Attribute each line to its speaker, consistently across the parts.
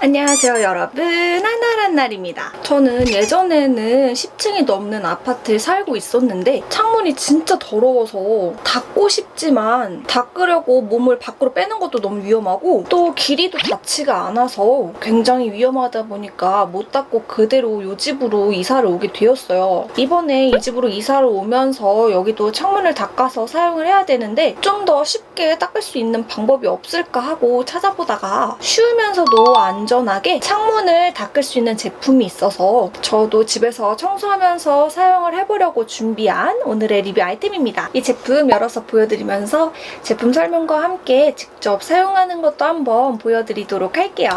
Speaker 1: 안녕하세요 여러분. 하나란 날입니다. 저는 예전에는 10층이 넘는 아파트에 살고 있었는데 창문이 진짜 더러워서 닫고 싶지만 닦으려고 몸을 밖으로 빼는 것도 너무 위험하고 또 길이도 닿지가 않아서 굉장히 위험하다 보니까 못 닦고 그대로 이 집으로 이사를 오게 되었어요. 이번에 이 집으로 이사를 오면서 여기도 창문을 닦아서 사용을 해야 되는데 좀 더 쉽게 닦을 수 있는 방법이 없을까 하고 찾아보다가 쉬우면서도 안 전하게 창문을 닦을 수 있는 제품이 있어서 저도 집에서 청소하면서 사용을 해보려고 준비한 오늘의 리뷰 아이템입니다. 이 제품 열어서 보여드리면서 제품 설명과 함께 직접 사용하는 것도 한번 보여드리도록 할게요.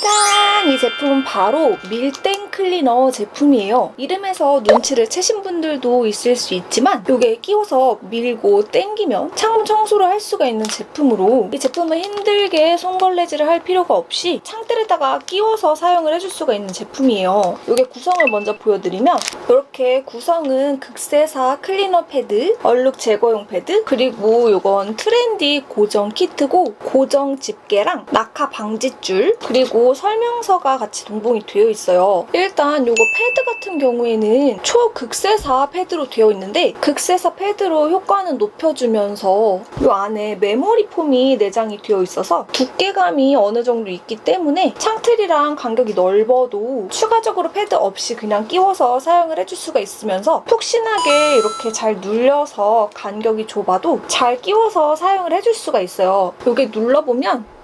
Speaker 1: 짠! 이 제품은 바로 밀땡 클리너 제품이에요. 이름에서 눈치를 채신 분들도 있을 수 있지만 이게 끼워서 밀고 땡기면 창문 청소를 할 수가 있는 제품으로 이 제품은 힘들게 손걸레질을 할 필요가 없이 창틀에다가 끼워서 사용을 해줄 수가 있는 제품이에요. 이게 구성을 먼저 보여드리면 이렇게 구성은 극세사 클리너 패드, 얼룩 제거용 패드, 그리고 이건 트렌디 고정 키트고 고정 집게랑 낙하 방지줄, 그리고 설명서가 같이 동봉이 되어 있어요. 일단 이거 패드 같은 경우에는 초극세사 패드로 되어 있는데 극세사 패드로 효과는 높여주면서 이 안에 메모리 폼이 내장이 되어 있어서 두께감이 어느 정도 있기 때문에 창틀이랑 간격이 넓어도 추가적으로 패드 없이 그냥 끼워서 사용을 해줄 수가 있으면서 푹신하게 이렇게 잘 눌려서 간격이 좁아도 잘 끼워서 사용을 해줄 수가 있어요. 여기 눌러보면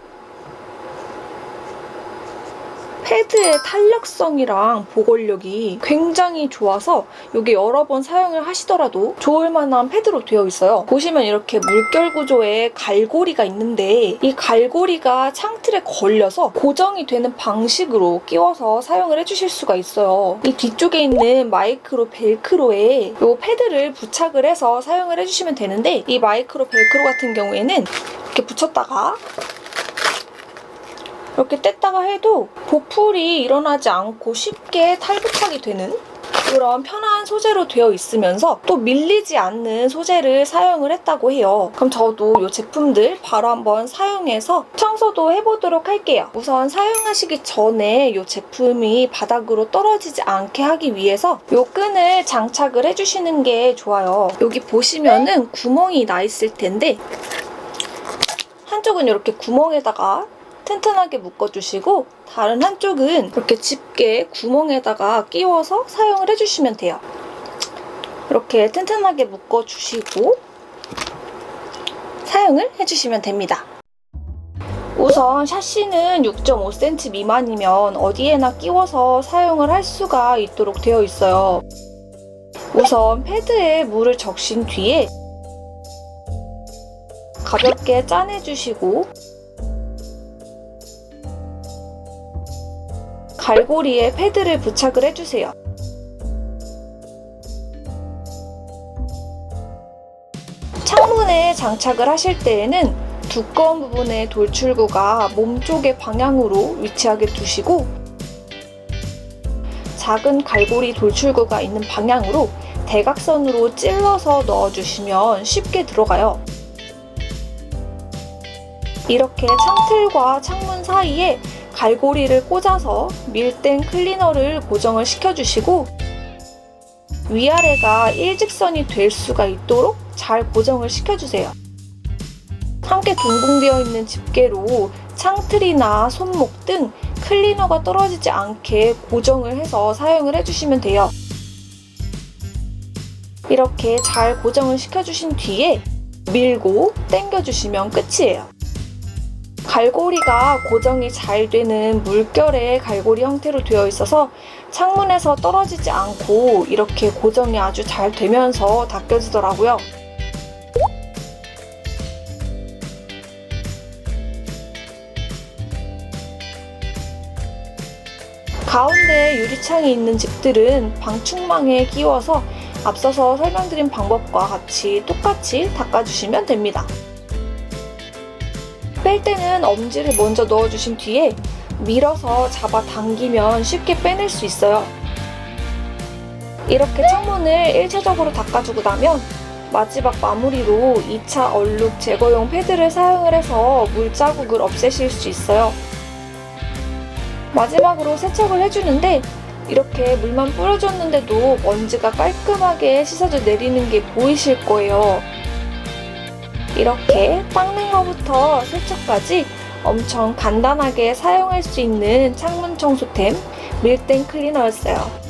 Speaker 1: 패드의 탄력성이랑 보골력이 굉장히 좋아서 이게 여러 번 사용을 하시더라도 좋을 만한 패드로 되어 있어요. 보시면 이렇게 물결 구조의 갈고리가 있는데 이 갈고리가 창틀에 걸려서 고정이 되는 방식으로 끼워서 사용을 해주실 수가 있어요. 이 뒤쪽에 있는 마이크로 벨크로에 이 패드를 부착을 해서 사용을 해주시면 되는데 이 마이크로 벨크로 같은 경우에는 이렇게 붙였다가 이렇게 뗐다가 해도 보풀이 일어나지 않고 쉽게 탈부착이 되는 그런 편한 소재로 되어 있으면서 또 밀리지 않는 소재를 사용을 했다고 해요. 그럼 저도 이 제품들 바로 한번 사용해서 청소도 해보도록 할게요. 우선 사용하시기 전에 이 제품이 바닥으로 떨어지지 않게 하기 위해서 이 끈을 장착을 해주시는 게 좋아요. 여기 보시면은 구멍이 나 있을 텐데 한쪽은 이렇게 구멍에다가 튼튼하게 묶어주시고 다른 한쪽은 이렇게 집게 구멍에다가 끼워서 사용을 해주시면 돼요. 이렇게 튼튼하게 묶어주시고 사용을 해주시면 됩니다. 우선 샤시는 6.5cm 미만이면 어디에나 끼워서 사용을 할 수가 있도록 되어 있어요. 우선 패드에 물을 적신 뒤에 가볍게 짜내주시고 갈고리에 패드를 부착을 해주세요. 창문에 장착을 하실 때에는 두꺼운 부분의 돌출구가 몸쪽의 방향으로 위치하게 두시고 작은 갈고리 돌출구가 있는 방향으로 대각선으로 찔러서 넣어주시면 쉽게 들어가요. 이렇게 창틀과 창문 사이에 갈고리를 꽂아서 밀땡 클리너를 고정을 시켜주시고 위아래가 일직선이 될 수가 있도록 잘 고정을 시켜주세요. 함께 동봉되어 있는 집게로 창틀이나 손목 등 클리너가 떨어지지 않게 고정을 해서 사용을 해주시면 돼요. 이렇게 잘 고정을 시켜주신 뒤에 밀고 당겨주시면 끝이에요. 갈고리가 고정이 잘 되는 물결의 갈고리 형태로 되어 있어서 창문에서 떨어지지 않고 이렇게 고정이 아주 잘 되면서 닦여지더라고요. 가운데 유리창이 있는 집들은 방충망에 끼워서 앞서서 설명드린 방법과 같이 똑같이 닦아주시면 됩니다. 뺄 때는 엄지를 먼저 넣어주신 뒤에 밀어서 잡아 당기면 쉽게 빼낼 수 있어요. 이렇게 창문을 1차적으로 닦아주고 나면 마지막 마무리로 2차 얼룩 제거용 패드를 사용을 해서 물자국을 없애실 수 있어요. 마지막으로 세척을 해주는데 이렇게 물만 뿌려줬는데도 먼지가 깔끔하게 씻어져 내리는 게 보이실 거예요. 이렇게 닦는 것부터 세척까지 엄청 간단하게 사용할 수 있는 창문 청소템 밀땡 클리너였어요.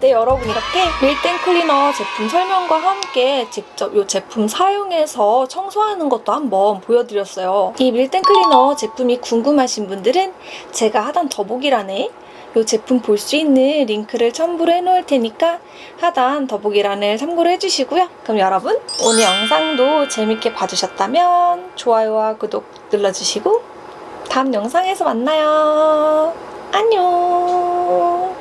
Speaker 1: 네, 여러분 이렇게 밀땡 클리너 제품 설명과 함께 직접 이 제품 사용해서 청소하는 것도 한번 보여드렸어요. 이 밀땡 클리너 제품이 궁금하신 분들은 제가 하단 더보기란에 이 제품 볼 수 있는 링크를 첨부를 해놓을 테니까 하단 더보기란을 참고를 해주시고요. 그럼 여러분 오늘 영상도 재밌게 봐주셨다면 좋아요와 구독 눌러주시고 다음 영상에서 만나요. 안녕.